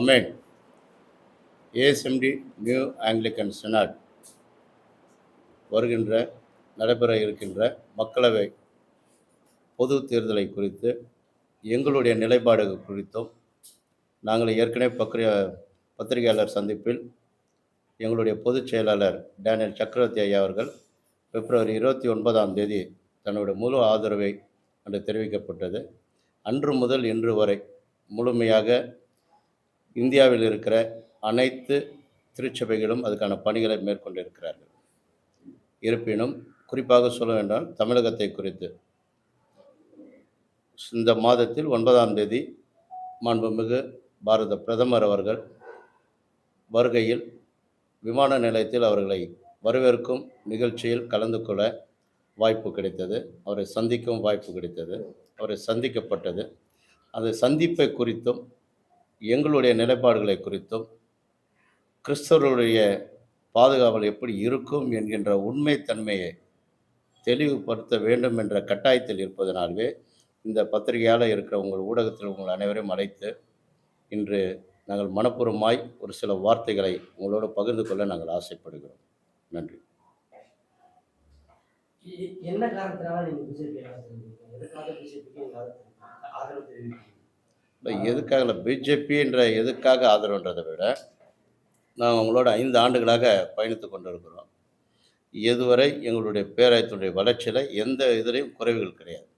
Amen ASMD new Anglican synod வருகின்ற நடைபெற இருக்கின்ற மக்களவை பொது தேர்தலை குறித்து எங்களுடைய நிலைப்பாடுகள் குறித்தும் நாங்கள் ஏற்கனவே பக்ரிய பத்திரிகையாளர் சந்திப்பில் எங்களுடைய பொதுச் செயலாளர் டேனியல் சக்கரவர்த்தி ஐயா அவர்கள் பிப்ரவரி இருபத்தி ஒன்பதாம் தேதி தன்னுடைய முழு ஆதரவை அன்று தெரிவிக்கப்பட்டது. அன்று முதல் இன்று வரை முழுமையாக இந்தியாவில் இருக்கிற அனைத்து திருச்சபைகளும் அதுக்கான பணிகளை மேற்கொண்டிருக்கிறார்கள். இருப்பினும் குறிப்பாக சொல்ல வேண்டாம் தமிழகத்தை குறித்து. இந்த மாதத்தில் ஒன்பதாம் தேதி மாண்புமிகு பாரத பிரதமர் அவர்கள் வருகையில் விமான நிலையத்தில் அவர்களை வரவேற்கும் நிகழ்ச்சியில் கலந்து கொள்ள வாய்ப்பு கிடைத்தது. அவரை சந்திக்கவும் வாய்ப்பு கிடைத்தது. அவரை சந்திக்கப்பட்டது. அந்த சந்திப்பை குறித்தும் எங்களுடைய நிலைப்பாடுகளை குறித்தும் கிறிஸ்தவர்களுடைய பாதுகாவல் எப்படி இருக்கும் என்கின்ற உண்மைத்தன்மையை தெளிவுபடுத்த வேண்டும் என்ற கட்டாயத்தில் இருப்பதனாலே இந்த பத்திரிகையால் இருக்கிற உங்கள் ஊடகத்தில் உங்கள் அனைவரையும் அழைத்து இன்று நாங்கள் மனப்பூர்வமாய் ஒரு சில வார்த்தைகளை உங்களோடு பகிர்ந்து கொள்ள நாங்கள் ஆசைப்படுகிறோம். நன்றி. என்ன காரணத்தினால நீங்கள் பிஜேபி எதுக்காக பிஜேபிக்கு ஆதரவு- தெரிவிக்கிறீங்க. எதுக்காக இல்லை பிஜேபின்ற எதுக்காக ஆதரவுன்றதை விட நான் உங்களோட ஐந்து ஆண்டுகளாக பயணித்து கொண்டிருக்கிறோம். இதுவரை எங்களுடைய பேராயத்தினுடைய வளர்ச்சியில் எந்த இதுலேயும் குறைவுகள் கிடையாது.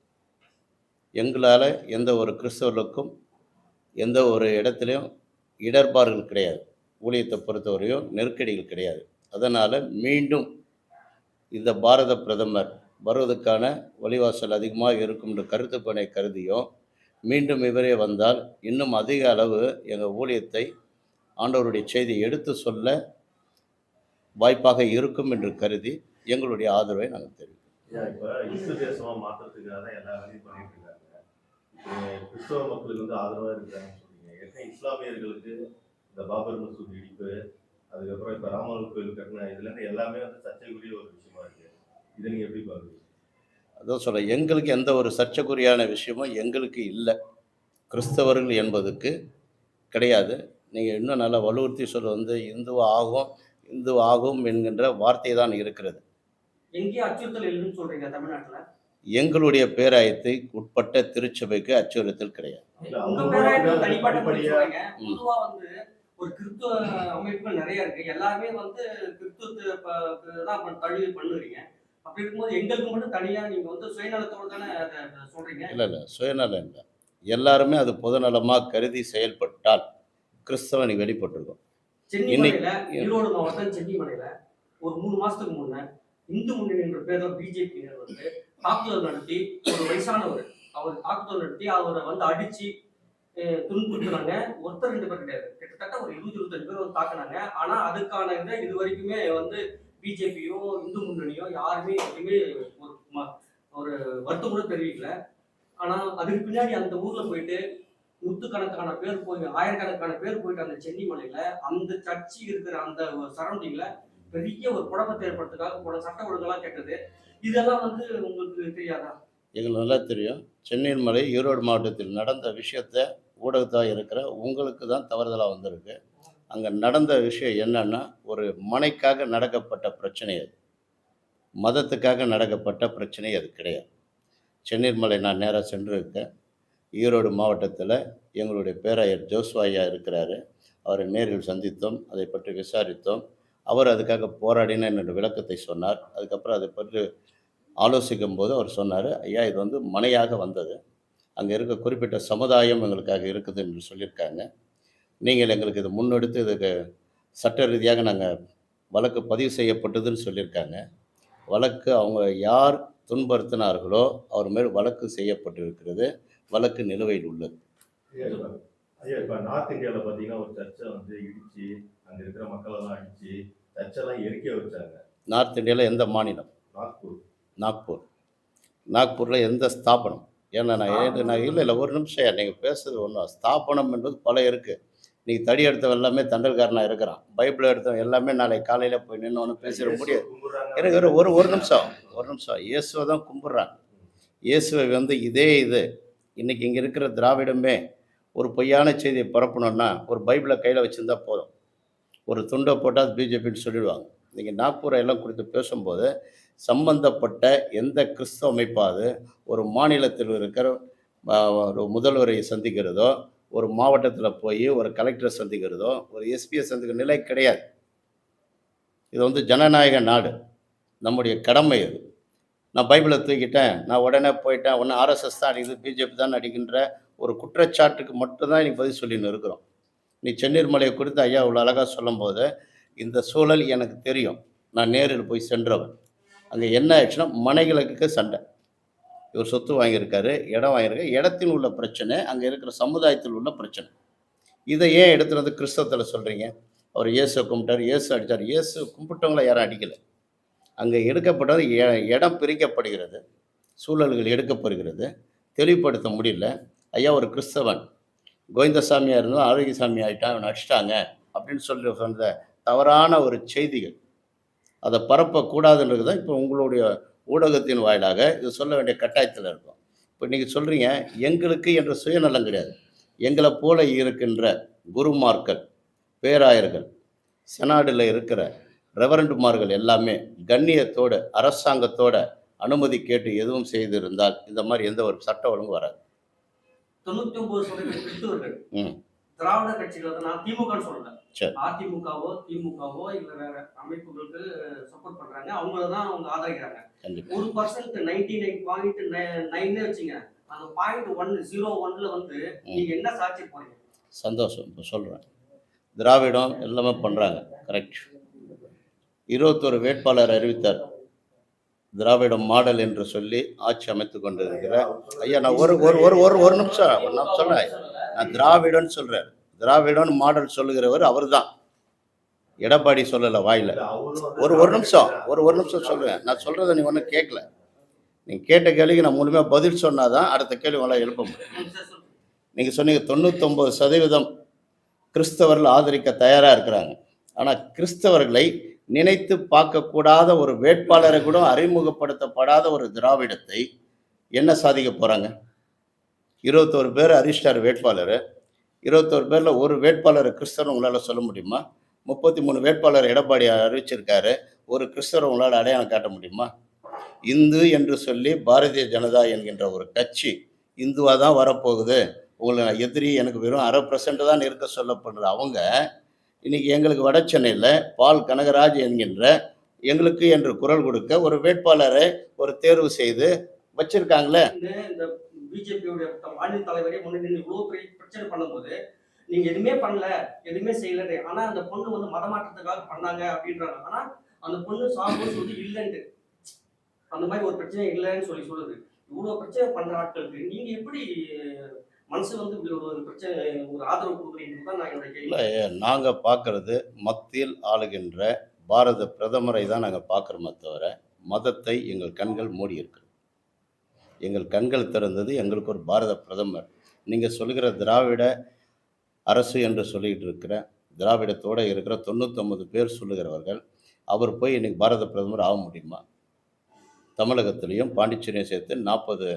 எங்களால் எந்த ஒரு கிறிஸ்தவர்களுக்கும் எந்த ஒரு இடத்துலையும் இடர்பாடுகள் கிடையாது. ஊழியத்தை பொறுத்தவரையும் நெருக்கடிகள் கிடையாது. அதனால் மீண்டும் இந்த பாரத பிரதமர் வருவதற்கான வழிவாசல் அதிகமாக இருக்கும் என்று கருத்துப்பனை கருதியும் மீண்டும் இவரே வந்தால் இன்னும் அதிக அளவு எங்கள் ஊழியத்தை ஆண்டவருடைய செய்தியை எடுத்து சொல்ல வாய்ப்பாக இருக்கும் என்று கருதி எங்களுடைய ஆதரவை நாங்கள் தெரிவிக்கிறோம். தான் எல்லா இருக்காங்க. கிறிஸ்தவ மக்களுக்கு வந்து ஆதரவா இஸ்லாமியர்களுக்கு இந்த பாபர் மசூதி இடிப்பு அதுக்கப்புறம் இப்போ ராமர் கோயில் கட்டின இதுல இருந்து எல்லாமே வந்து சர்ச்சைக்குரிய ஒரு விஷயமா இருக்கு. இதை நீங்கள் எப்படி பாக்குறீங்க அதான் சொல்ல எங்களுக்கு எந்த ஒரு சர்ச்சைக்குரியான விஷயமும் எங்களுக்கு இல்லை. கிறிஸ்தவர்கள் என்பதுக்கு கிடையாது. நீங்கள் இன்னும் நல்லா வலுவுறுத்தி சொல்ல வந்து இந்து ஆகும் இந்து ஆகும் என்கின்ற வார்த்தை தான் இருக்கிறது. எங்கேயும் அச்சுறுத்தல் இல்லைன்னு சொல்றீங்க தமிழ்நாட்டுல? எங்களுடைய பேராயத்தை உட்பட்ட திருச்சபைக்கு அச்சுறுத்தல் கிடையாது. ஒரு கிறிஸ்துவ அமைப்புகள் நிறைய இருக்கு. எல்லாருமே வந்து கிறிஸ்துவத்தை தழுவி பண்ணுறீங்க. அப்படி இருக்கும்போது எங்களுக்கு மட்டும் தனியா நீங்க வந்து சுயநலத்தோட தானே அதை சொல்றீங்க? இல்லை இல்லை. சுயநலம் இல்லை. எல்லாருமே அது பொதுநலமாக கருதி செயல்பட்டால் கிறிஸ்தவனை வெளிப்பட்டிருக்கும். சென்னிமலையில ஈரோடு மாவட்டம் சென்னிமலையில ஒரு மூணு மாசத்துக்கு முன்ன இந்து முன்னணி என்ற பேர்ல பிஜேபியினர் வந்து தாக்குதல் நடத்தி ஒரு வயசானவர் அவர் தாக்குதல் நடத்தி அவரை வந்து அடிச்சு அஹ், துன்புறுத்துனாங்க. ஒருத்தர் ரெண்டு பேர் கிடையாது. கிட்டத்தட்ட ஒரு இருபது இருபத்தஞ்சு பேர் வந்து தாக்குனாங்க. ஆனா அதுக்கான இதை இது வரைக்குமே வந்து பிஜேபியோ இந்து முன்னணியோ யாருமே எதுவுமே ஒரு ம- ஒரு வருத்தம் கூட தெரிவிக்கல. ஆனால் அதுக்கு பின்னாடி அந்த ஊர்ல போயிட்டு நூத்துக்கணக்கான பேர் போய் ஆயிரக்கணக்கான பேர் போயிட்டு அந்த சென்னை மலையில் அந்த சர்ச்சி இருக்கிற அந்த சரௌண்டிங்ல பெரிய ஒரு குழப்பத்தை ஏற்படுத்துக்காக போன சட்ட ஒழுங்கெல்லாம் கேட்டது. இதெல்லாம் வந்து உங்களுக்கு தெரியாதா? எங்களுக்கு நல்லா தெரியும். சென்னையின் மலை ஈரோடு மாவட்டத்தில் நடந்த விஷயத்த ஊடகத்தாக இருக்கிற உங்களுக்கு தான் தவறுதலாக வந்திருக்கு. அங்கே நடந்த விஷயம் என்னன்னா ஒரு மனைக்காக நடக்கப்பட்ட பிரச்சனை அது. மதத்துக்காக நடக்கப்பட்ட பிரச்சனை அது கிடையாது. சென்னீர்மலை நான் நேராக சென்றிருக்கேன். ஈரோடு மாவட்டத்தில் எங்களுடைய பேராயர் ஜோஸ்வாயா இருக்கிறாரு. அவரை நேரில் சந்தித்தோம் அதை பற்றி விசாரித்தோம். அவர் அதுக்காக போராடின என்னோட விளக்கத்தை சொன்னார். அதுக்கப்புறம் அதை பற்றி ஆலோசிக்கும் போது அவர் சொன்னார் ஐயா இது வந்து மனையாக வந்தது. அங்கே இருக்க குறிப்பிட்ட சமுதாயம் எங்களுக்காக இருக்குது என்று சொல்லியிருக்காங்க. நீங்கள் எங்களுக்கு இது முன்னெடுத்து இதுக்கு சட்ட ரீதியாக நாங்கள் வழக்கு பதிவு செய்யப்பட்டதுன்னு சொல்லியிருக்காங்க. வழக்கு அவங்க யார் துன்புறுத்தினார்களோ அவர் மேல் வழக்கு செய்யப்பட்டிருக்கிறது. வழக்கு நிலுவையில் உள்ளது. ஐயா, இப்ப- நார்த் இந்தியால பாத்தீங்கன்னா ஒரு சர்ச்சை வந்து இடிச்சு அங்க இருக்கிற மக்கள் எல்லாம் அடிச்சு சர்ச்செல்லாம் எரிக்க வச்சாங்க. நார்த் இந்தியாவில் எந்த மாநிலம்? நாக்பூர். நாக்பூர். நாக்பூரில் எந்த ஸ்தாபனம்? ஏன்னா நான் நான் இல்லை இல்லை ஒரு நிமிஷம் நீங்கள் பேசுறது ஒன்றும் ஸ்தாபனம் என்பது பல இருக்குது நீ தடி எடுத்தவன் எல்லாமே தண்டல்காரனாக இருக்கிறான். பைபிள் எடுத்தவன் எல்லாமே நாளைக்கு காலையில் போய் நின்று ஒன்று பேசிட முடியாது. எனக்கு ஒரு ஒரு ஒரு நிமிஷம் ஒரு நிமிஷம். இயேசுவை தான் கும்பிட்றாங்க. இயேசுவை வந்து இதே இது. இன்னைக்கு இங்கே இருக்கிற திராவிடமே ஒரு பொய்யான செய்தியை பரப்பணும்னா ஒரு பைபிளை கையில் வச்சுருந்தா போதும். ஒரு துண்டை போட்டால் பிஜேபின்னு சொல்லிடுவாங்க. நீங்கள் நாக்பூரை எல்லாம் குறித்து பேசும்போது சம்பந்தப்பட்ட எந்த கிறிஸ்தவ அமைப்பாவது ஒரு மாநிலத்தில் இருக்கிற ஒரு முதல்வரை சந்திக்கிறதோ ஒரு மாவட்டத்தில் போய் ஒரு கலெக்டரை சந்திக்கிறதோ ஒரு எஸ்பியை சந்திக்கிற நிலை கிடையாது. இது வந்து ஜனநாயக நாடு. நம்முடைய கடமை இது நான் பைபிளை தூக்கிட்டேன் நான் உடனே போயிட்டேன் ஒன்று ஆர்எஸ்எஸ் தான் அடிக்குது பிஜேபி தான் அடிக்கின்ற ஒரு குற்றச்சாட்டுக்கு மட்டும்தான் இன்றைக்கி பதில் சொல்லின்னு இருக்கிறோம். நீ சென்னீர் மலையை குறித்து ஐயா இவ்வளோ அழகாக சொல்லும்போது இந்த சூழல் எனக்கு தெரியும். நான் நேரில் போய் சென்றவன். அங்கே என்ன ஆயிடுச்சுன்னா மனைகளுக்கு சண்டை. இவர் சொத்து வாங்கியிருக்காரு இடம் வாங்கியிருக்காரு. இடத்தில் உள்ள பிரச்சனை அங்கே இருக்கிற சமுதாயத்தில் உள்ள பிரச்சனை. இதை ஏன் எடுத்துட்டு வந்து கிறிஸ்தவத்தில் சொல்கிறீங்க அவர் இயேசு கும்பிட்டார் இயேசு அடித்தார் இயேசு கும்பிட்டவங்கள யாரும் அடிக்கலை. அங்கே எடுக்கப்பட்டது இடம் பிரிக்கப்படுகிறது. சூழல்கள் எடுக்கப்படுகிறது. தெளிவுபடுத்த முடியல. ஐயா ஒரு கிறிஸ்தவன். கோவிந்தசாமியாக இருந்தால் ஆரோக்கியசாமி ஆகிட்டான் அவனை அடிச்சிட்டாங்க அப்படின்னு சொல்லி சொன்ன தவறான ஒரு செய்திகள். அதை பரப்பக்கூடாதுன்றது தான் இப்போ உங்களுடைய ஊடகத்தின் வாயிலாக இது சொல்ல வேண்டிய கட்டாயத்தில் இருக்கும். இப்போ நீங்கள் சொல்கிறீங்க எங்களுக்கு என்ற சுயநலம் கிடையாது. எங்களை போல இருக்கின்ற குருமார்கள் பேராயர்கள் செனாடில் இருக்கிற ரெவரண்டுமார்கள் எல்லாமே கண்ணியத்தோடு அரசாங்கத்தோட அனுமதி கேட்டு எதுவும் செய்திருந்தால் இந்த மாதிரி எந்த ஒரு சட்ட ஒழுங்கும் வராது. தொண்ணூத்தி ஒன்பது ம். திராவிட கட்சிகள் நான் திமுகன்னு சொல்லல. அதிமுகவோ திமுகவோ இல்ல வேற அமைப்புகளுக்கு சப்போர்ட் பண்றாங்க. அவங்கள தான் அவங்க ஆதரிக்கிறாங்க. ஒரு percent ninety nine point nine வச்சுங்க. அந்த பாயிண்ட் ஒன் ஜீரோ ஒன்ல வந்து நீங்க என்ன சாட்சி போறீங்க? சந்தோஷம். இப்போ சொல்கிறேன் திராவிடம் எல்லாமே பண்ணுறாங்க கரெக்ட் இருபத்தொரு வேட்பாளர் அறிவித்தார். திராவிடம் மாடல் என்று சொல்லி ஆட்சி அமைத்து கொண்டிருக்கிற ஐயா நான் ஒரு ஒரு ஒரு ஒரு ஒரு நிமிஷம். நான் சொல்கிறேன் நான் திராவிடன்னு சொல்கிறேன் திராவிடன் மாடல் சொல்லுகிறவர் அவர்தான். எடப்பாடி சொல்லலை வாயில. ஒரு ஒரு நிமிஷம் ஒரு ஒரு நிமிஷம் சொல்லுவேன் நான் சொல்கிறத நீ ஒன்றும் கேட்கல. நீங்கள் கேட்ட கேள்விக்கு நான் முழுமையாக பதில் சொன்னாதான் அடுத்த கேள்வி உங்களால் எழுப்ப முடியும். நீங்கள் சொன்னீங்க தொண்ணூத்தொம்பது சதவீதம் கிறிஸ்தவர்கள் ஆதரிக்க தயாராக இருக்கிறாங்க. ஆனால் கிறிஸ்தவர்களை நினைத்து பார்க்கக்கூடாத ஒரு வேட்பாளரை கூட அறிமுகப்படுத்தப்படாத ஒரு திராவிடத்தை என்ன சாதிக்க போகிறாங்க இருபத்தோரு பேர் அரிஸ்டார் வேட்பாளர். இருபத்தோரு பேரில் ஒரு வேட்பாளர் கிறிஸ்தவர் உங்களால் சொல்ல முடியுமா? முப்பத்தி மூணு வேட்பாளர் எடப்பாடி அறிவிச்சிருக்காரு. ஒரு கிறிஸ்தவர் உங்களால் அடையாளம் காட்ட முடியுமா? இந்து என்று சொல்லி பாரதிய ஜனதா என்கின்ற ஒரு கட்சி இந்துவாக தான் வரப்போகுது. உங்களை நான் எதிரி எனக்கு வெறும் அரை பர்சன்ட் தான் இருக்க சொல்லப்படுற அவங்க இன்னைக்கு எங்களுக்கு வட சென்னையில் பால் கனகராஜ் என்கின்ற எங்களுக்கு என்று குரல் கொடுக்க ஒரு வேட்பாளரை ஒரு தேர்வு செய்து வச்சிருக்காங்களே. பிஜேபியோட மாநில தலைவரே முன்னாடி இவ்வளோ இவ்வளவு பெரிய பிரச்சனை பண்ணும்போது நீங்க எதுவுமே பண்ணல எதுவுமே செய்யல ஆனா அந்த பொண்ணு வந்து மதமாற்றத்துக்காக பண்ணாங்க அப்படின்றாங்க. ஆனா அந்த பொண்ணு சாகும்போது சொல்லி இல்லைன்ட்டு. அந்த மாதிரி ஒரு பிரச்சனை இல்லைன்னு சொல்லி சொல்லுது. இவ்வளவு பிரச்சனை பண்ற ஆட்களுக்கு நீங்க எப்படி மனசு வந்து இப்படி ஒரு பிரச்சனை ஒரு ஆதரவு கொடுக்குறீங்கன்னு தான் நான் என்னோட இல்லை நாங்கள் பார்க்கறது மத்தியில் ஆளுகின்ற பாரத பிரதமரை தான் நாங்கள் பார்க்குறோமே தவிர மதத்தை எங்கள் கண்கள் மூடி இருக்கு எங்கள் கண்கள் திறந்தது எங்களுக்கு ஒரு பாரத பிரதமர். நீங்கள் சொல்லுகிற திராவிட அரசு என்று சொல்லிகிட்டு இருக்கிற திராவிடத்தோடு இருக்கிற தொண்ணூத்தொம்பது பேர் சொல்லுகிறவர்கள் அவர் போய் இன்னைக்கு பாரத பிரதமர் ஆக முடியுமா? தமிழகத்திலையும் பாண்டிச்சேரியும் சேர்த்து நாற்பது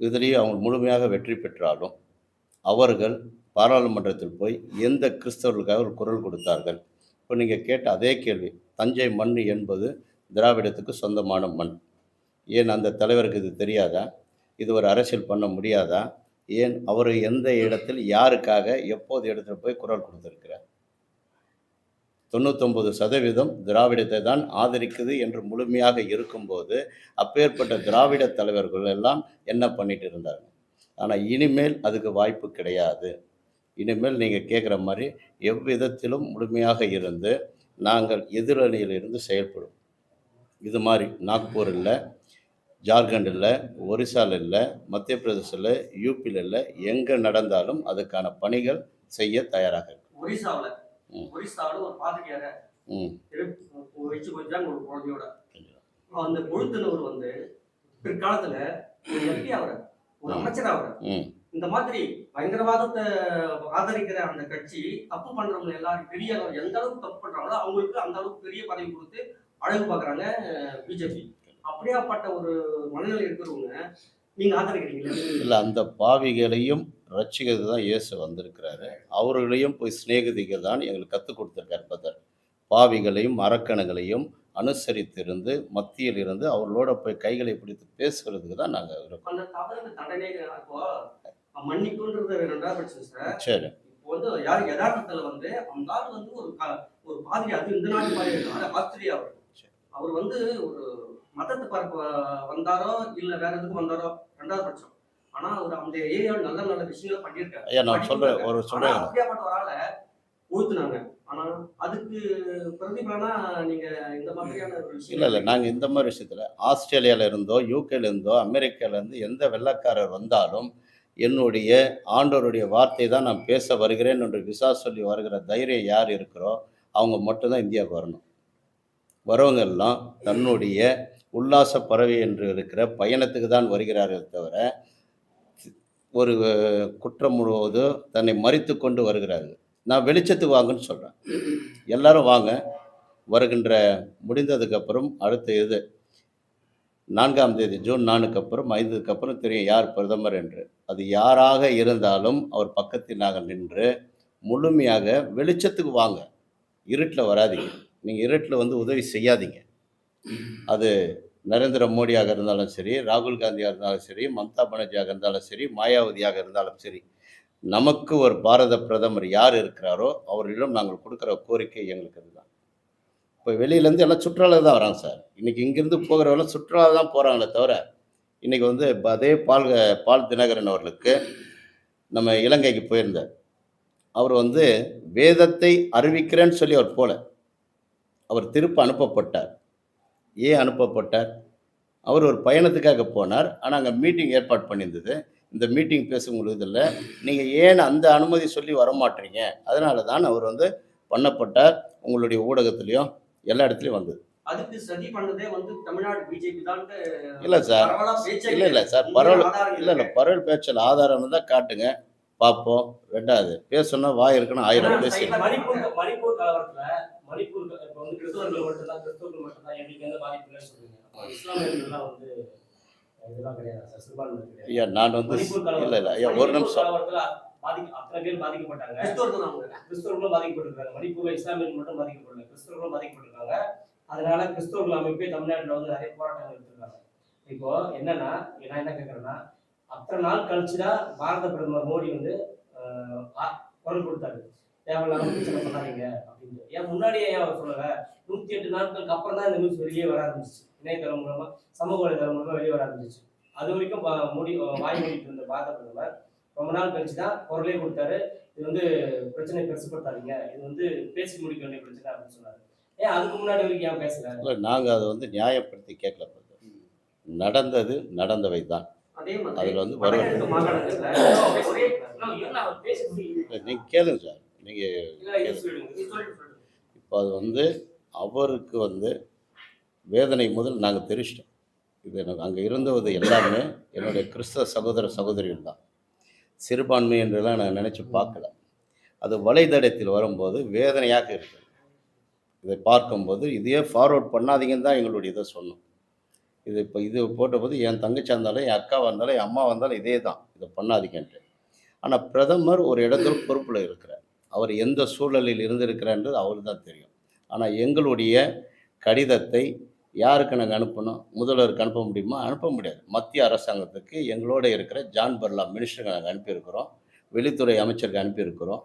இதுலேயும் அவங்க முழுமையாக வெற்றி பெற்றாலும் அவர்கள் பாராளுமன்றத்தில் போய் எந்த கிறிஸ்தவர்களுக்காக ஒரு குரல் கொடுத்தார்கள்? இப்போ நீங்கள் கேட்ட அதே கேள்வி தஞ்சை மண் என்பது திராவிடத்துக்கு சொந்தமான மண். ஏன் அந்த தலைவருக்கு இது தெரியாதா? இது ஒரு அரசியல் பண்ண முடியாதா? ஏன் அவர் எந்த இடத்தில் யாருக்காக எப்போது இடத்துல போய் குரல் கொடுத்துருக்கிறார்? தொண்ணூத்தொம்பது சதவீதம் திராவிடத்தை தான் ஆதரிக்குது என்று முழுமையாக இருக்கும்போது அப்பேற்பட்ட திராவிட தலைவர்கள் எல்லாம் என்ன பண்ணிட்டு இருந்தாங்க? ஆனால் இனிமேல் அதுக்கு வாய்ப்பு கிடையாது. இனிமேல் நீங்கள் கேட்குற மாதிரி எவ்விதத்திலும் முழுமையாக இருந்து நாங்கள் எதிரணியில் இருந்து செயல்படும். இது மாதிரி நாக்பூரில் ஜார்க்கண்ட் இல்லை ஒரிசால இல்லை மத்திய பிரதேசில் யூபியில் இல்லை எங்கே நடந்தாலும் அதுக்கான பணிகள் செய்ய தயாராக இருக்கு. ஒரிசாவுல. ஒரு பாதிரியார வச்சு கொஞ்சம் ஒரு குழந்தையோட. அந்த கொழுத்தினவர் வந்து பிற்காலத்துல ஒரு எம்பி அவர ஒரு அமைச்சர் அவர. இந்த மாதிரி பயங்கரவாதத்தை ஆதரிக்கிற அந்த கட்சி தப்பு பண்றவங்க எல்லாரும் பெரிய எந்த அளவுக்கு தப்பு பண்றாங்களோ அவங்களுக்கு அந்த அளவுக்கு பெரிய பதவி கொடுத்து அழகு பார்க்கறாங்க பிஜேபி. அப்படியாப்பட்ட ஒரு மனநிலை இருக்கிறவங்க நீங்க ஆதரிக்கிறீங்களா? இல்லை அந்த பாவிகளையும் ரட்சிக்கிறது தான் இயேசு வந்திருக்கிறாரு. அவர்களையும் போய் சிநேகிதிக்க தான் எங்களுக்கு கற்றுக் கொடுத்துருக்காரு பதர் பாவிகளையும் அரக்கணங்களையும் அனுசரித்திருந்து மத்தியில் இருந்து அவர்களோட போய் கைகளை பிடித்து பேசுகிறதுக்கு தான் நாங்கள் இருக்கோம். சார். வந்து யார் யதார்த்தத்துல வந்து அந்த ஆள் வந்து ஒரு ஒரு பாதிரி அது இந்த நாட்டு பாதிரி ஆஸ்திரேலியா அவர் வந்து ஒரு மதத்தை பரப்ப வந்தாரோ இல்ல வேற எதுக்கும் வந்தாரோ ரெண்டாவது பட்சம். ஆனா அவர் அந்த ஏரியாவில் நல்ல நல்ல விஷயங்களை பண்ணியிருக்காரு. ஐயா நான் சொல்கிறேன் ஒரு ஆனா சொல்கிறேன் அப்படியாப்பட்ட ஒரு ஆளை ஊத்துனாங்க. ஆனா அதுக்கு பிரதிபலனா நீங்க இந்த மாதிரியான ஒரு விஷயம் இல்லை இல்லை நாங்கள் இந்த மாதிரி விஷயத்தில் ஆஸ்திரேலியாவில் இருந்தோ யூகேல இருந்தோ அமெரிக்கால இருந்து எந்த வெள்ளக்காரர் வந்தாலும் என்னுடைய ஆண்டவருடைய வார்த்தை தான் நான் பேச வருகிறேன் என்று விசா சொல்லி வருகிற தைரியம் யார் இருக்கிறோ அவங்க மட்டும்தான் இந்தியாவுக்கு வரணும். வரவங்க எல்லாம் தன்னுடைய உல்லாச பறவை என்று இருக்கிற பயணத்துக்கு தான் வருகிறார்கள் தவிர ஒரு குற்றம் முழுவதும் தன்னை மறித்து கொண்டு வருகிறார்கள். நான் வெளிச்சத்துக்கு வாங்கன்னு சொல்கிறேன் எல்லாரும் வாங்க. வருகின்ற முடிந்ததுக்கப்புறம் அடுத்த இது நான்காம் தேதி ஜூன் நானுக்கு அப்புறம் ஐந்துக்கு அப்புறம் தெரியும் யார் பிரதமர் என்று. அது யாராக இருந்தாலும் அவர் பக்கத்தில் நின்று முழுமையாக வெளிச்சத்துக்கு வாங்க. இருட்டில் வராதீங்க. நீங்கள் இருட்டில் வந்து உதவி செய்யாதீங்க. அது நரேந்திர மோடியாக இருந்தாலும் சரி ராகுல் காந்தியாக இருந்தாலும் சரி மம்தா பானர்ஜியாக இருந்தாலும் சரி மாயாவதியாக இருந்தாலும் சரி நமக்கு ஒரு பாரத பிரதமர் யார் இருக்கிறாரோ அவர்களிடம் நாங்கள் கொடுக்குற கோரிக்கை எங்களுக்கு இதுதான் இப்போ வெளியிலேருந்து எல்லாம் சுற்றுலா தான் வராங்க சார். இன்றைக்கி இங்கேருந்து போகிறவெல்லாம் சுற்றுலா தான் போகிறாங்களே தவிர இன்றைக்கி வந்து இப்ப அதே பால் பால் தினகரன் அவர்களுக்கு நம்ம இலங்கைக்கு போயிருந்தார். அவர் வந்து வேதத்தை அறிவிக்கிறேன்னு சொல்லி அவர் போல. அவர் திருப்ப அனுப்பப்பட்டார். ஏன் அனுப்பப்பட்டார். அவர் ஒரு பயணத்துக்காக போனார். ஆனால் அங்கே மீட்டிங் ஏற்பாடு பண்ணியிருந்தது. இந்த மீட்டிங் பேச உங்களுக்கு இல்லை நீங்கள் ஏன் அந்த அனுமதி சொல்லி வர மாட்டீங்க அதனால தான் அவர் வந்து பண்ணப்பட்டார். உங்களுடைய ஊடகத்துலேயும் எல்லா இடத்துலையும் வந்தது. அதுக்கு சதி பண்ணதே வந்து தமிழ்நாடு பிஜேபி தான். இல்லை சார். இல்லை இல்லை சார். பரவல் இல்லை இல்லை. பரவல் பேச்சில் ஆதாரம் இருந்தால் காட்டுங்க. பார்ப்போம். ரெண்டாவது பேசணும்னா வாய் இருக்கணும் ஆயிரம் பேசி. மணிப்பூர் மணிப்பூர் கலவரத்துல மணிப்பூர் க- இப்ப வந்து கிறிஸ்தவர்கள் மட்டும்தான் கிறிஸ்தவர்கள் மட்டும்தான் எங்களுக்கு எந்த பாதிப்பு இல்லைன்னு சொல்றீங்க. அப்ப இஸ்லாமியர்கள்லாம் வந்து ஐயா நான் வந்து இல்லை இல்லை ஐயா ஒரு நிமிஷம். அத்தனை பேர் பாதிக்கப்பட்டாங்க. கிறிஸ்தவர்களும் பாதிக்கப்பட்டிருக்காங்க. மணிப்பூர்ல இஸ்லாமியர்கள் மட்டும் பாதிக்கப்படல கிறிஸ்தவர்களும் பாதிக்கப்பட்டிருக்காங்க. அதனால கிறிஸ்தவர்கள் அமைப்பே தமிழ்நாட்டுல வந்து நிறைய போராட்டங்கள் எடுத்திருக்காங்க. இப்போ என்னன்னா நான் என்ன கேட்கறேன்னா அத்தனை நாள் கழிச்சுதான் பாரத பிரதமர் மோடி வந்து குரல் கொடுத்தாரு. தேவையில்லாம பிரச்சனை பண்ணாதீங்க அப்படின்னு. ஏன் முன்னாடியே ஏன் அவர் சொல்லல? நூத்தி எட்டு நாட்களுக்கு அப்புறம் தான் இந்த நியூஸ் வெளியே வர ஆரம்பிச்சிச்சு இணையதளம் மூலமா சமூக வலைதளம் மூலமா வெளியே வர ஆரம்பிச்சிச்சு அது வரைக்கும் மோடி வாய் மூடிட்டு இருந்த பாரத பிரதமர் ரொம்ப நாள் கழிச்சு தான் குரலே கொடுத்தாரு. இது வந்து பிரச்சனை பெருசுப்படுத்தாதீங்க. இது வந்து பேசி முடிக்க வேண்டிய பிரச்சனை அப்படின்னு சொன்னாரு. ஏன் அதுக்கு முன்னாடி வரைக்கும் ஏன் பேசல? இல்லை நாங்கள் அதை வந்து நியாயப்படுத்தி கேட்கல. நடந்தது நடந்தவை தான். அதே மாதிரி அதுல வந்து நீங்கள் கேளுங்க சார். நீங்கள். இப்போ அது வந்து அவருக்கு வந்து வேதனை முதல் நாங்கள் தெரிச்சிட்டோம் இது எனக்கு அங்கே இருந்தது எல்லாமே என்னுடைய கிறிஸ்தவ சகோதர சகோதரிகள் தான். சிறுபான்மை என்றெல்லாம் நான் நினச்சி பார்க்கல. அது வலைதளத்தில் வரும்போது வேதனையாக இருக்குது இதை பார்க்கும்போது இதையே ஃபார்வர்ட் பண்ணாதீங்கன்னு தான் எங்களுடைய இதை சொன்னோம். இது இப்போ இது போட்டபோது என் தங்கச்சி இருந்தாலும் என் அக்காவாக இருந்தாலும் என் அம்மா வந்தாலும் இதே தான். இதை பண்ணாதீங்கன்ட்டு. ஆனால் பிரதமர் ஒரு இடத்துல பொறுப்பில் இருக்கிறார். அவர் எந்த சூழலில் இருந்திருக்கிறார்ன்றது அவருக்கு தான் தெரியும். ஆனால் எங்களுடைய கடிதத்தை யாருக்கு நாங்கள் அனுப்பணும்? முதல்வருக்கு அனுப்ப முடியுமா? அனுப்ப முடியாது. மத்திய அரசாங்கத்துக்கு எங்களோட இருக்கிற ஜான் பர்லா மினிஸ்டருக்கு நாங்கள் அனுப்பியிருக்கிறோம். வெளித்துறை அமைச்சருக்கு அனுப்பியிருக்கிறோம்.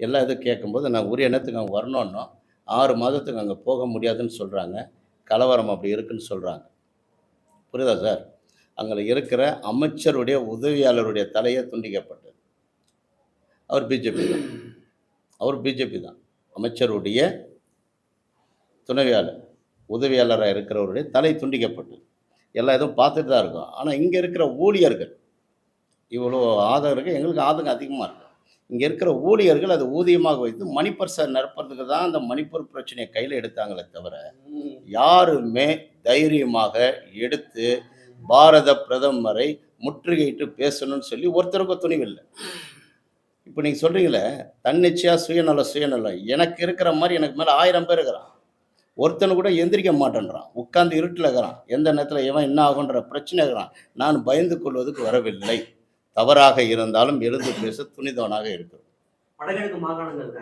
எல்லா இதுவும் கேட்கும்போது நான் உரிய நேரத்துக்கு அங்கே வரணுன்னா ஆறு மாதத்துக்கு அங்கே போக முடியாதுன்னு சொல்கிறாங்க கலவரம் அப்படி இருக்குன்னு சொல்கிறாங்க புரியுதா சார்? அங்கே இருக்கிற அமைச்சருடைய உதவியாளருடைய தலையை துண்டிக்கப்பட்டது. அவர் பிஜேபி அவர் பிஜேபி தான். அமைச்சருடைய துணைவியாளர் உதவியாளராக இருக்கிறவருடைய தலை துண்டிக்கப்பட்டு எல்லா இதுவும் பார்த்துட்டு தான் இருக்கும். ஆனால் இங்கே இருக்கிற ஊழியர்கள் இவ்வளோ ஆதகம் இருக்குது எங்களுக்கு ஆதங்கம் அதிகமாக இருக்குது இங்கே இருக்கிற ஊழியர்கள் அதை ஊதியமாக வைத்து மணிப்பர்ஸை நிரப்புறதுக்கு தான் அந்த மணிப்பூர் பிரச்சனையை கையில் எடுத்தாங்களே தவிர யாருமே தைரியமாக எடுத்து பாரத பிரதமரை முற்றுகையிட்டு பேசணும்னு சொல்லி ஒருத்தருக்கும் துணிவில்லை. இப்போ நீங்கள் சொல்கிறீங்களே தன்னிச்சையாக சுயநலம் சுயநலம் எனக்கு இருக்கிற மாதிரி எனக்கு மேலே ஆயிரம் பேர் இருக்கிறான். ஒருத்தனு கூட எந்திரிக்க மாட்டேன்றான். உட்கார்ந்து இருட்டில் இருக்கிறான். எந்த நேரத்தில் இவன் என்ன ஆகுன்ற பிரச்சனை இருக்கிறான். நான் பயந்து கொள்வதற்கு வரவில்லை. தவறாக இருந்தாலும் எழுந்து பேச துணிதவனாக இருக்கிறோம் வடகிழக்கு மாகாணங்கள்ல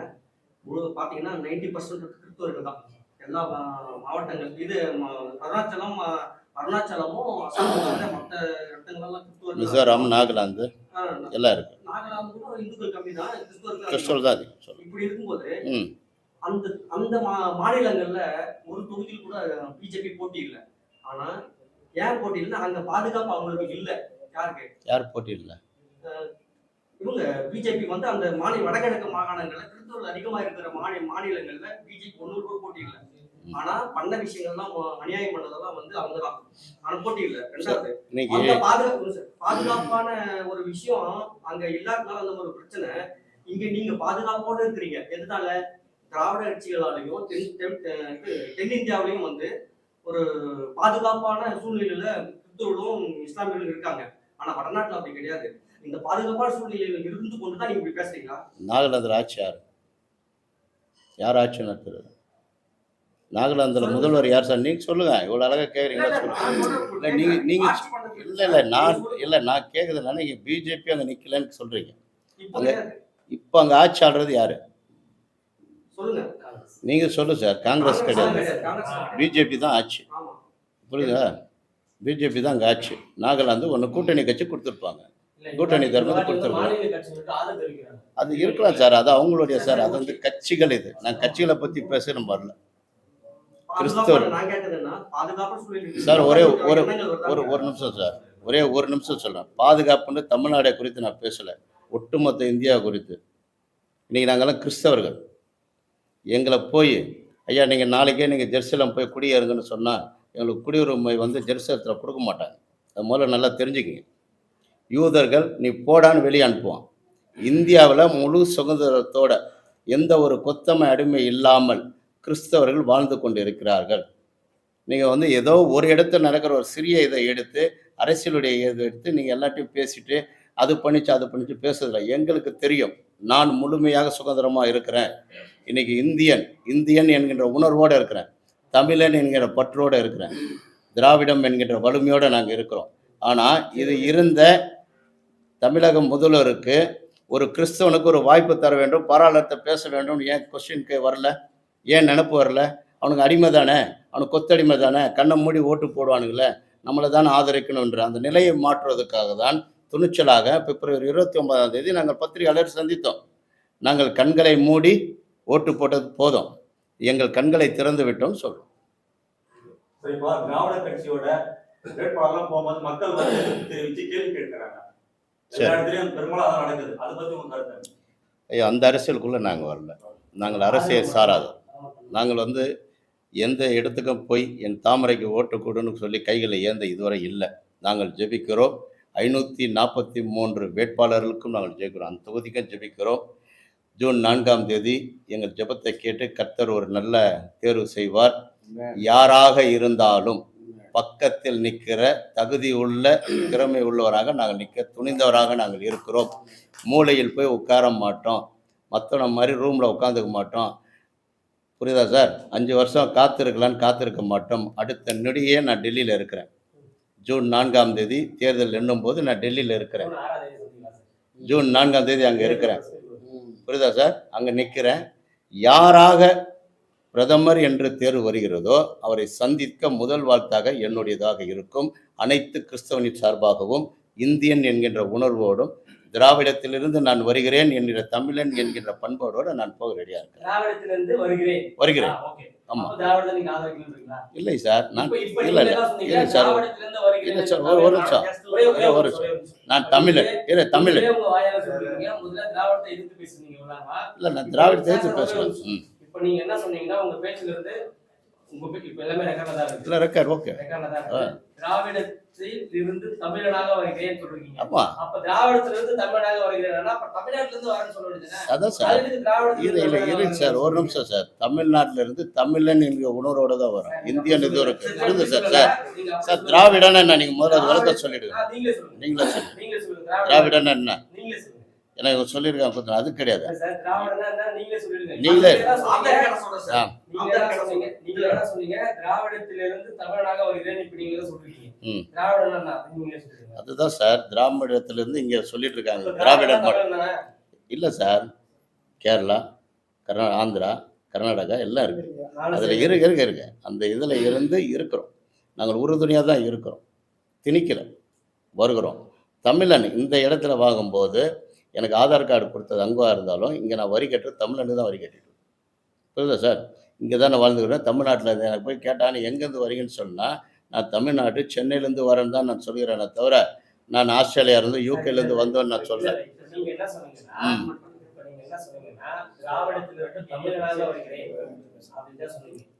முழு பாத்தீங்கன்னா நைன்டி பர்சன்ட் கிறிஸ்துவர்கள் தான். எல்லா மாவட்டங்கள் இது அருணாச்சலம் அருணாச்சலமும் மற்ற கிறிஸ்துவர்கள் மிசோரம் நாகாலாந்து எல்லாம் இருக்கு. கம்மி தான் இப்படி இருக்கும்போது அந்த அந்த மாநிலங்கள்ல ஒரு தொகுதியில் கூட பிஜேபி போட்டி இல்லை. ஆனா ஏன் போட்டி இல்லை அங்க பாதுகாப்பு அவங்களுக்கு இல்ல. யாருக்கு? யார் போட்டி இல்லை? இவங்க பிஜேபி வந்து அந்த மாநில வடகிழக்கு மாகாணங்கள்ல கிறிஸ்தவர்கள் அதிகமா இருக்கிற மாநில மாநிலங்கள்ல பிஜேபி ஒண்ணு கூட போட்டி இல்லை. ஆனா பண்ண விஷயங்கள்லாம் அநியாயம் பண்ணதெல்லாம் வந்து அவங்க தான். ஆனா போட்டி இல்லை. ரெண்டாவது அந்த பாதுகாப்பு பாதுகாப்பான ஒரு விஷயம் அங்க இல்லாதனால அந்த ஒரு பிரச்சனை. இங்க நீங்க பாதுகாப்போட இருக்கிறீங்க. எதனால? திராவிட கட்சிகளாலையும் தென் தென்னிந்தியாவிலையும் வந்து ஒரு பாதுகாப்பான சூழ்நிலையில கிறிஸ்தவர்களும் இஸ்லாமியர்களும் இருக்காங்க. ஆனா வடநாட்டுல அப்படி கிடையாது. இந்த பாதுகாப்பான சூழ்நிலையில இருந்து கொண்டு தான் நீங்க இப்படி பேசுறீங்களா? நாகாலாந்தில் ஆட்சி யார் யார் ஆட்சி நடத்துறது நாகாலாந்தில் முதல்வர் யார் சார்? நீங்கள் சொல்லுங்கள் இவ்வளோ அழகாக கேட்குறீங்களா சொல்லுங்கள் இல்லை நீங்கள் நீங்கள் இல்லை இல்லை. நான் இல்லை நான் கேட்குறதுனால நீங்கள் பிஜேபி அங்கே நிற்கலன்னு சொல்கிறீங்க கிடையாது. இப்போ அங்கே ஆட்சி ஆடுறது யார்? நீங்கள் சொல்லு சார். காங்கிரஸ் கிடையாது. பிஜேபி தான் ஆட்சி. புரியுதா? பிஜேபி தான் அங்கே ஆட்சி. நாகாலாந்து ஒன்று கூட்டணி கட்சி கொடுத்துருப்பாங்க. கூட்டணி தர்மத்தை தெரிவிக்கிறாங்க அது இருக்கலாம் சார். அது அவங்களுடைய சார். அது வந்து கட்சிகள் இது. நான் கட்சிகளை பற்றி பேசணும் வரல கிறிஸ்தவர். சார், ஒரே ஒரு-? ஒரு ஒரு நிமிஷம் சார். ஒரே ஒரு நிமிஷம் சொல்கிறேன் பாதுகாப்புன்னு தமிழ்நாடை குறித்து நான் பேசலை. ஒட்டுமொத்த இந்தியா குறித்து. இன்றைக்கி நாங்கள்லாம் கிறிஸ்தவர்கள். எங்களை போய் ஐயா நீங்கள் நாளைக்கே நீங்கள் ஜெருசலம் போய் குடியேறுங்கன்னு சொன்னால் எங்களுக்கு குடியுரிமை வந்து ஜெருசலத்தில் கொடுக்க மாட்டாங்க. அது முதல்ல நல்லா தெரிஞ்சுக்கிங்க. யூதர்கள் நீ போடான்னு வெளியே அனுப்புவான். இந்தியாவில் முழு சுதந்திரத்தோட எந்த ஒரு கொத்தமை அடிமை இல்லாமல் கிறிஸ்தவர்கள் வாழ்ந்து கொண்டு இருக்கிறார்கள் நீங்கள் வந்து ஏதோ ஒரு இடத்துல நடக்கிற ஒரு சிறிய இதை எடுத்து அரசியலுடைய இதை எடுத்து நீங்கள் எல்லாத்தையும் பேசிட்டு அது பண்ணிச்சு அது பண்ணிச்சு பேசுறதில்ல எங்களுக்கு தெரியும். நான் முழுமையாக சுதந்திரமாக இருக்கிறேன். இன்னைக்கு இந்தியன் இந்தியன் என்கின்ற உணர்வோடு இருக்கிறேன். தமிழன் என்கிற பற்றோடு இருக்கிறேன். திராவிடம் என்கின்ற வலிமையோடு நாங்கள் இருக்கிறோம். ஆனால் இது இருந்த தமிழக முதல்வருக்கு ஒரு கிறிஸ்தவனுக்கு ஒரு வாய்ப்பு தர வேண்டும் பாராளுமன்றத்தை பேச வேண்டும் ஏன் கொஸ்டின்க்கு வரல? ஏன் நினப்பு வரல? அவனுக்கு அடிமை தானே? அவனுக்கு கொத்தடிமை தானே? கண்ணை மூடி ஓட்டு போடுவானுங்களே. நம்மளை தான் ஆதரிக்கணுன்ற அந்த நிலையை மாற்றுவதற்காக தான் துணிச்சலாக பிப்ரவரி இருபத்தி ஒன்பதாம் தேதி நாங்கள் பத்திரிகையாளர் சந்தித்தோம். நாங்கள் கண்களை மூடி ஓட்டு போட்டது போதும். எங்கள் கண்களை திறந்து விட்டோம் சொல்றோம். அந்த அரசியலுக்குள்ளே நாங்கள் வரல. நாங்கள் அரசியல் சாராது. நாங்கள் வந்து எந்த இடத்துக்கும் போய் என் தாமரைக்கு ஓட்டு கொடுன்னு சொல்லி கைகளை ஏந்த இதுவரை இல்லை. நாங்கள் ஜெபிக்கிறோம். ஐநூற்றி நாற்பத்தி மூன்று வேட்பாளர்களுக்கும் நாங்கள் ஜெயிக்கிறோம் அந்த தொகுதிக்கும் ஜெபிக்கிறோம். ஜூன் நான்காம் தேதி எங்கள் ஜெபத்தை கேட்டு கர்த்தர் ஒரு நல்ல தேர்வு செய்வார். யாராக இருந்தாலும் பக்கத்தில் நிற்கிற தகுதி உள்ள திறமை உள்ளவராக நாங்கள் நிற்க துணிந்தவராக நாங்கள் இருக்கிறோம். மூலையில் போய் உட்கார மாட்டோம். மற்றவன மாதிரி ரூமில் உட்காந்துக்க மாட்டோம். புரியுதா சார்? அஞ்சு வருஷம் காத்திருக்கலான்னு காத்திருக்க மாட்டோம். அடுத்த நொடியே நான் டெல்லியில் இருக்கிறேன். ஜூன் நான்காம் தேதி தேர்தல் எண்ணும் போது நான் டெல்லியில் இருக்கிறேன். ஜூன் ஜூன் நான்காம் தேதி அங்கே இருக்கிறேன். புரியுதா சார்? அங்கே நிற்கிறேன் யாராக பிரதமர் என்று தேர்வு வருகிறதோ அவரை சந்திக்க முதல் வாழ்த்தாக என்னுடையதாக இருக்கும். அனைத்து கிறிஸ்தவனின் சார்பாகவும் இந்தியன் என்கின்ற உணர்வோடும் திராவிடத்திலிருந்து நான் வருகிறேன் என்கிற தமிழன் என்கின்ற பண்போடோடு நான் போக இருக்கிறேன் திராவிடத்திலிருந்து வருகிறேன். வருகிறேன். ஆமா. இல்லை சார் நான் இல்லை இல்லை. சார். இல்லை சார், ஒரு- ஒரு நிமிஷம். ஒரே நிமிஷம். நான் தமிழன். இல்லை தமிழன். எதிர்த்து? இல்லை நான் திராவிடத்தை எடுத்து பேசுவேன். ம். இப்ப நீங்க என்ன சொன்னீங்கன்னா உங்க பேச்சுல இருந்து உங்க பே- இப்ப எல்லாமே ரெக்கார்ட்ல தான் இருக்கு. இல்லை ரெக்கார்ட் ஓகே திராவிடத்தில் இருந்து தமிழனாக வருகிறேன் சொல்றீங்க ஆமாம் அப்ப திராவிடத்துல இருந்து தமிழனாக வருகிறேன் அப்ப தமிழ்நாட்டுல இருந்து வரேன்னு சொல்ல வேண்டியதுதானே? அதான் சார். ஒரு நிமிஷம் சார். தமிழ்நாட்டில இருந்து தமிழன் என்கிற உணர்வோட தான் வரும். இந்தியன் இது இருக்கு புரியுது சார் சார். நீங்க சார். திராவிடன்னா என்ன? நீங்கள் முதல்ல அது விளக்க சொல்லிடுங்க. நீங்களே சொல்லுங்க. திராவிடன்னா என்ன? சொல்லுங்க. எனக்கு சொல்லியிருக்காங்க அது கிடையாது. நீங்களே. ஆ. நீங்க என்ன சொன்னீங்க. திராவிடத்திலிருந்து தமிழனாக. திராவிடம் அதுதான் சார். திராவிடத்திலேருந்து இங்கே சொல்லிட்டு இருக்காங்க திராவிட? இல்லை சார். கேரளா கர்நா ஆந்திரா கர்நாடகா எல்லாம் இருக்குது நானும் அதில். இருக்க இருக்க இருக்க அந்த இதில் இருந்து இருக்கிறோம். நாங்கள் உறுதுணையாக தான் இருக்கிறோம். திணிக்கல. வருகிறோம். தமிழன் இந்த இடத்துல வாங்கும்போது எனக்கு ஆதார் கார்டு கொடுத்தது அங்குவா இருந்தாலும் இங்கே நான் வரி கட்டுறது தமிழனுக்கு தான் வரி கட்டிட்டு புரியுதா சார்? இங்கே தான் நான் வாழ்ந்துக்கிறேன். தமிழ்நாட்டில் எனக்கு போய் கேட்டான்னு எங்கேருந்து வரீங்கன்னு சொன்னால் நான் தமிழ்நாட்டு சென்னையிலேருந்து வரேன்னு தான் நான் சொல்கிறேனே தவிர நான் ஆஸ்திரேலியா இருந்து யூகேலேருந்து வந்தோன்னு நான் சொல்கிறேன் ம்.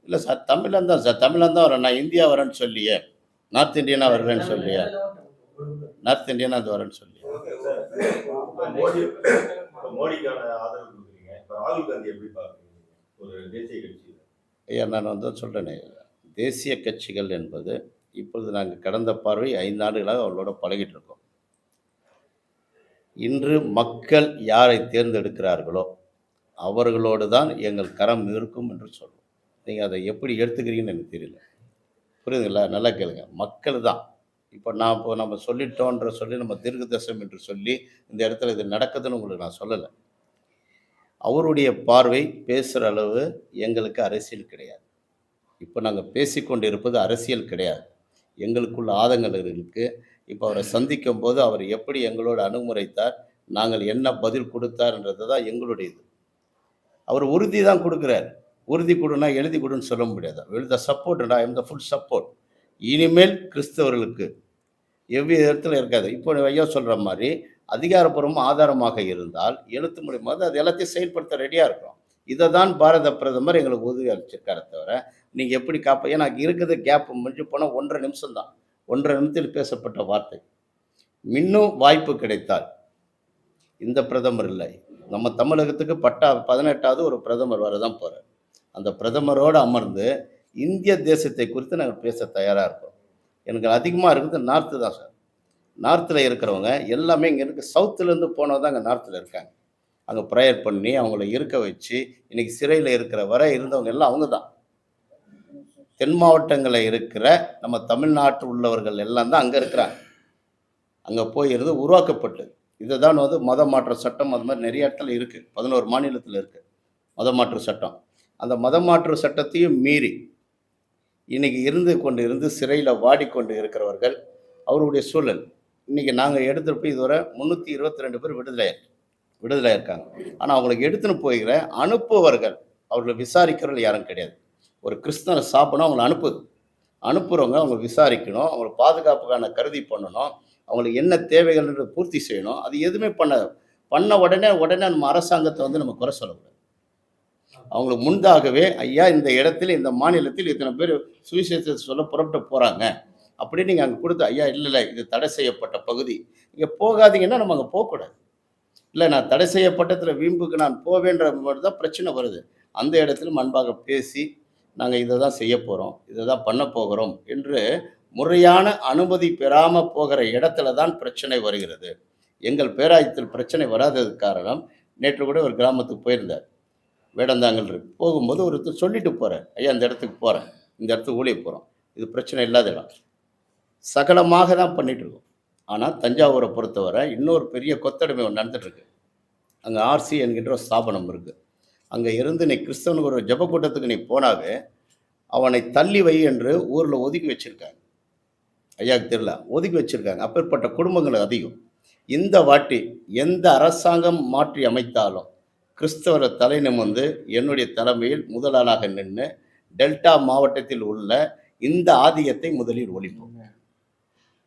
இல்லை சார் தமிழன் தான் சார் தமிழன் தான் வரேன். நான் இந்தியா வரேன்னு சொல்லியே. நார்த் இந்தியனாக வர்றேன்னு சொல்லியே. நார்த் இந்தியனா அது வரேன்னு சொல்லி மோடிக்கான ஆதரவு கொடுக்குறீங்க. ராகுல் காந்தி எப்படி பார்க்குறீங்க? ஒரு தேசிய கட்சி. ஐயா நான் வந்து சொல்கிறேனே தேசிய கட்சிகள் என்பது இப்பொழுது நாங்கள் கடந்த பார்வை ஐந்து ஆண்டுகளாக அவர்களோட பழகிட்டு இருக்கோம். இன்று மக்கள் யாரை தேர்ந்தெடுக்கிறார்களோ அவர்களோடு தான் எங்கள் கரம் இருக்கும் என்று சொல்லுவோம் நீங்கள் அதை எப்படி எடுத்துக்கிறீங்கன்னு எனக்கு தெரியல. புரியுதுங்களா? நல்லா கேளுங்க. மக்கள் தான். இப்போ நான் இப்போ நம்ம சொல்லிட்டோன்ற சொல்லி நம்ம தீர்க்கதர்சனம் என்று சொல்லி இந்த இடத்துல இது நடக்குதுன்னு உங்களுக்கு நான் சொல்லலை. அவருடைய பார்வை பேசுகிற அளவு எங்களுக்கு அரசியல் கிடையாது. இப்போ நாங்கள் பேசிக்கொண்டு இருப்பது அரசியல் கிடையாது. எங்களுக்குள்ள ஆதங்கள் இருக்குது இப்போ அவரை சந்திக்கும் போது அவர் எப்படி எங்களோட அணுகுமுறைத்தார் நாங்கள் என்ன பதில் கொடுத்தார்ன்றது தான் எங்களுடைய இது அவர் உறுதி தான் கொடுக்குறாரு. உறுதி கொடுனா எழுதி கொடுன்னு சொல்ல முடியாது. எழுத support I am the full support இனிமேல் கிறிஸ்தவர்களுக்கு எவ்வித இடத்துல இருக்காது. இப்போ ஐயா சொல்கிற மாதிரி அதிகாரப்பூர்வம் ஆதாரமாக இருந்தால் எழுத்து மூலியமாக அது எல்லாத்தையும் செயல்படுத்த ரெடியாக இருக்கும் இதை தான் பாரத பிரதமர் எங்களுக்கு உதவி அளிச்சிருக்காரு தவிர நீங்கள் எப்படி காப்ப ஏன்னா இருக்கிறது கேப் முடிஞ்சு போனால் ஒன்றரை நிமிஷம் தான் ஒன்றரை நிமிஷத்தில் பேசப்பட்ட வார்த்தை. இன்னும் வாய்ப்பு கிடைத்தால் இந்த பிரதமர் இல்லை. நம்ம தமிழகத்துக்கு பட்டா பதினெட்டாவது ஒரு பிரதமர் வரதான் போகிறார் அந்த பிரதமரோடு அமர்ந்து இந்திய தேசத்தை குறித்து நாங்கள் பேச தயாராக இருக்கோம். எனக்கு அதிகமாக இருக்குது நார்த்து தான் சார். நார்த்தில் இருக்கிறவங்க எல்லாமே இங்கே இருக்க. சவுத்துலேருந்து போனவங்க தான் அங்கே நார்த்தில் இருக்காங்க. அங்கே ப்ரேயர் பண்ணி அவங்கள இருக்க வச்சு இன்றைக்கி சிறையில் இருக்கிற வரை இருந்தவங்க எல்லாம் அவங்க தான். தென் மாவட்டங்களில் இருக்கிற நம்ம தமிழ்நாட்டு உள்ளவர்கள் எல்லாம் தான் அங்கே இருக்கிறாங்க. அங்கே போய் இருந்து உருவாக்கப்பட்டது இதை தான் வந்து மத மாற்ற சட்டம் அது மாதிரி நிறைய இடத்துல இருக்குது பதினோரு மாநிலத்தில் இருக்குது மத மாற்று சட்டம். அந்த மத மாற்று சட்டத்தையும் மீறி இன்றைக்கி இருந்து கொண்டு இருந்து சிறையில் வாடிக்கொண்டு இருக்கிறவர்கள் அவருடைய சூழல். இன்றைக்கி நாங்கள் எடுத்துகிட்டு போய் இதுவரை முந்நூற்றி இருபத்தி ரெண்டு பேர் விடுதலை விடுதலை இருக்காங்க ஆனால் அவங்களுக்கு எடுத்துன்னு போகிற அனுப்புவர்கள் அவர்களை விசாரிக்கிறவர்கள் யாரும் கிடையாது. ஒரு கிறிஸ்தவனை சாப்பிடணும் அவங்களை அனுப்புது அனுப்புகிறவங்க அவங்க விசாரிக்கணும் அவங்களை பாதுகாப்புக்கான கருதி பண்ணணும் அவங்களுக்கு என்ன தேவைகள்ன்றது பூர்த்தி செய்யணும். அது எதுவுமே பண்ண பண்ண உடனே உடனே நம்ம அரசாங்கத்தை வந்து நம்ம குறை சொல்லக்கூடாது. அவங்களுக்கு முன்பாகவே ஐயா இந்த இடத்துல இந்த மாநிலத்தில் இத்தனை பேர் சுவிசேஷத்தை சொல்ல புறப்பட்டு போகிறாங்க அப்படின்னு நீங்கள் அங்கே கொடுத்து ஐயா இல்லை இல்லை இது தடை செய்யப்பட்ட பகுதி. இங்கே போகாதீங்கன்னா நம்ம அங்கே போகக்கூடாது. இல்லை நான் தடை செய்யப்பட்டத்தில் வீம்புக்கு நான் போவேன்ற மாதிரி தான் பிரச்சனை வருது. அந்த இடத்துல அன்பாக பேசி நாங்கள் இதை தான் செய்ய போகிறோம் இதை தான் பண்ண போகிறோம். என்று முறையான அனுமதி பெறாமல் போகிற இடத்துல தான் பிரச்சனை வருகிறது. எங்கள் பேராயத்தில் பிரச்சனை வராததுக்கு காரணம் நேற்று கூட ஒரு கிராமத்துக்கு போயிருந்தார். வேடந்தாங்கல் இருக்கு. போகும்போது ஒருத்தர் சொல்லிட்டு போகிறேன் ஐயா இந்த இடத்துக்கு போகிறேன் இந்த இடத்துக்கு ஊழிய போகிறோம் இது பிரச்சனை இல்லாத இடம். சகலமாக தான் பண்ணிகிட்ருக்கோம் இருக்கோம். ஆனால் தஞ்சாவூரை பொறுத்தவரை இன்னொரு பெரிய கொத்தடிமை ஒன்று நடந்துட்டுருக்கு. அங்கே ஆர்சி என்கின்ற ஒரு ஸ்தாபனம் இருக்குது அங்கே இருந்து நீ கிறிஸ்தவனுக்கு ஒரு ஜெப கூட்டத்துக்கு நீ போனாவே அவனை தள்ளி வை என்று ஊரில் ஒதுக்கி வச்சுருக்காங்க. ஐயாவுக்கு தெரியல. ஒதுக்கி வச்சுருக்காங்க. அப்பேற்பட்ட குடும்பங்கள் அதிகம். இந்த வாட்டி எந்த அரசாங்கம் மாற்றி அமைத்தாலும் கிறிஸ்தவர தலை வந்து என்னுடைய தலைமையில் முதலாளாக நின்று டெல்டா மாவட்டத்தில் உள்ள இந்த ஆதியத்தை முதலில் ஒழிப்போம்.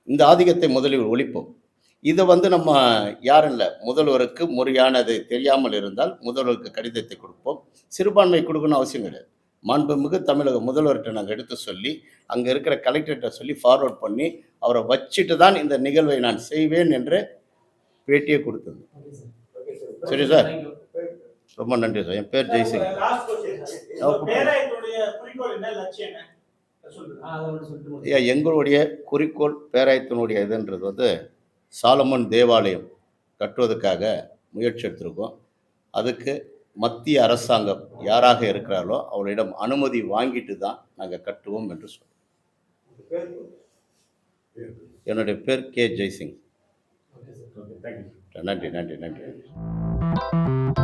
இந்த ஆதிக்கத்தை முதலில் ஒழிப்போம். இதை வந்து நம்ம யாரும் இல்லை முதல்வருக்கு முறையானது தெரியாமல் இருந்தால் முதல்வருக்கு கடிதத்தை கொடுப்போம். சிறுபான்மை கொடுக்கணும் அவசியம் கிடையாது. மாண்புமிகு தமிழக முதல்வர்கிட்ட நாங்கள் எடுத்து சொல்லி அங்கே இருக்கிற கலெக்டர்கிட்ட சொல்லி ஃபார்வர்ட் பண்ணி அவரை வச்சுட்டு தான் இந்த நிகழ்வை நான் செய்வேன் என்று பேட்டியே கொடுத்தது. சரி சார். ரொம்ப நன்றி சார். என் பேர் ஜெய்சிங். ஐயா எங்களுடைய குறிக்கோள் பேராயத்தினுடைய இதுன்றது வந்து சாலமன் தேவாலயம் கட்டுவதற்காக முயற்சி எடுத்திருக்கோம். அதுக்கு மத்திய அரசாங்கம் யாராக இருக்கிறார்களோ அவர்களிடம் அனுமதி வாங்கிட்டு தான் நாங்கள் கட்டுவோம் என்று சொல்றோம். என்னுடைய பேர் கே. ஜெய்சிங். நன்றி நன்றி நன்றி.